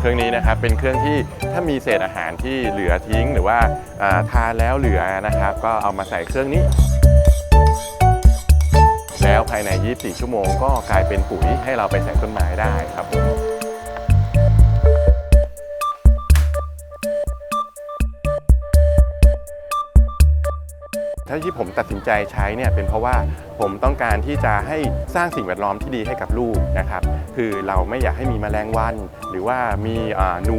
เครื่องนี้นะครับเป็นเครื่องที่ถ้ามีเศษอาหารที่เหลือทิ้งหรือว่าอ่าทานแล้วเหลือนะครับ ก็เอามาใส่เครื่องนี้ แล้วภายใน 24 ชั่วโมง ก็กลายเป็นปุ๋ยให้เราไปใส่ต้นไม้ได้ครับผม ถ้าที่ผมตัดสินใจใช้เนี่ยเป็นเพราะว่าผมต้องการที่จะให้สร้างสิ่งแวดล้อมที่ดีให้กับลูกนะครับคือเราไม่อยากให้มีแมลงวัน หรือว่ามีหนู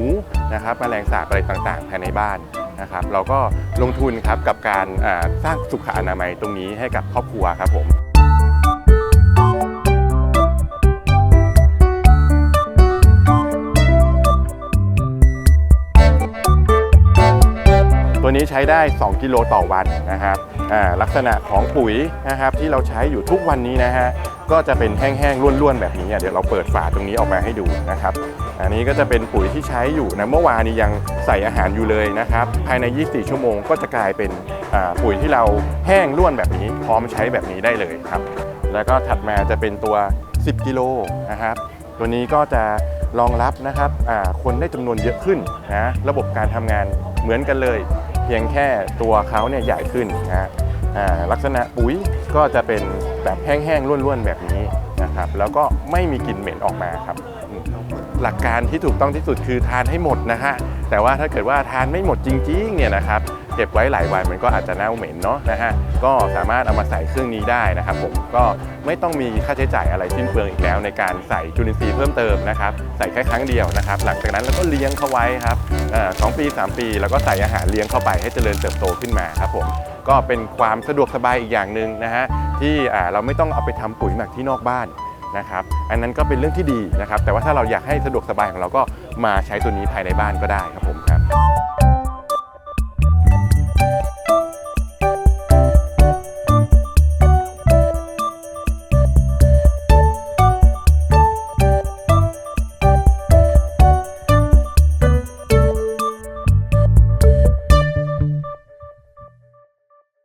นะครับแมลงสาบอะไรต่างๆ ภายในบ้านนะครับเราก็ลงทุนครับกับการสร้างสุขอนามัยตรงนี้ให้กับครอบครัวครับผม ตัวนี้ใช้ได้ 2 กิโลต่อวันนะครับลักษณะของปุ๋ยนะครับที่เราใช้อยู่ทุกวันนี้นะฮะก็จะเป็นแห้งๆร่วนๆแบบนี้เดี๋ยวเราเปิดฝาตรงนี้ออกมาให้ดูนะครับอันนี้ก็จะเป็นปุ๋ยที่ใช้อยู่นะเมื่อวานนี้ยังใส่อาหารอยู่เลยนะครับภายใน 24 ชั่วโมงก็จะกลายเป็นปุ๋ยที่เราแห้งร่วนแบบนี้ พร้อมใช้แบบนี้ได้เลยครับ แล้วก็ถัดมาจะเป็นตัว 10 กิโลนะครับตัวนี้ก็จะรองรับนะครับคนได้จำนวนเยอะขึ้นนะระบบการทำงานเหมือนกันเลย พียงแค่ตัวเขาเนี่ยใหญ่ขึ้นนะอ่าลักษณะปุ๋ยก็จะเป็นแบบแห้งๆร่วนๆแบบนี้นะครับ แล้วก็ไม่มีกลิ่นเหม็นออกมาครับ หลักการที่ถูกต้องที่สุดคือทานให้หมดนะฮะแต่ว่าถ้าเกิดว่าทานไม่หมดจริงๆเนี่ยนะครับ เก็บไว้หลายวันมันก็อาจจะเน่าเหม็นเนาะนะฮะก็สามารถเอามาใส่เครื่องนี้ได้นะครับผมก็ไม่ต้องมีค่าใช้จ่ายอะไรสิ้นเปลืองอีกแล้ว ในการใส่จุลินทรีย์เพิ่มเติมนะครับใส่แค่ครั้งเดียวนะครับ หลังจากนั้นเราก็เลี้ยงเขาไว้ครับสองปี 3 ปี แล้วก็ใส่อาหารเลี้ยงเข้าไปให้เจริญเติบโตขึ้นมาครับผมก็เป็นความสะดวกสบายอีกอย่างหนึ่งนะฮะที่เราไม่ต้องเอาไปทำปุ๋ยหมักที่นอกบ้านนะครับอันนั้นก็เป็นเรื่องที่ดีนะครับแต่ว่าถ้าเราอยากให้สะดวกสบายของเราก็มาใช้ตัวนี้ภายในบ้านก็ได้ครับผม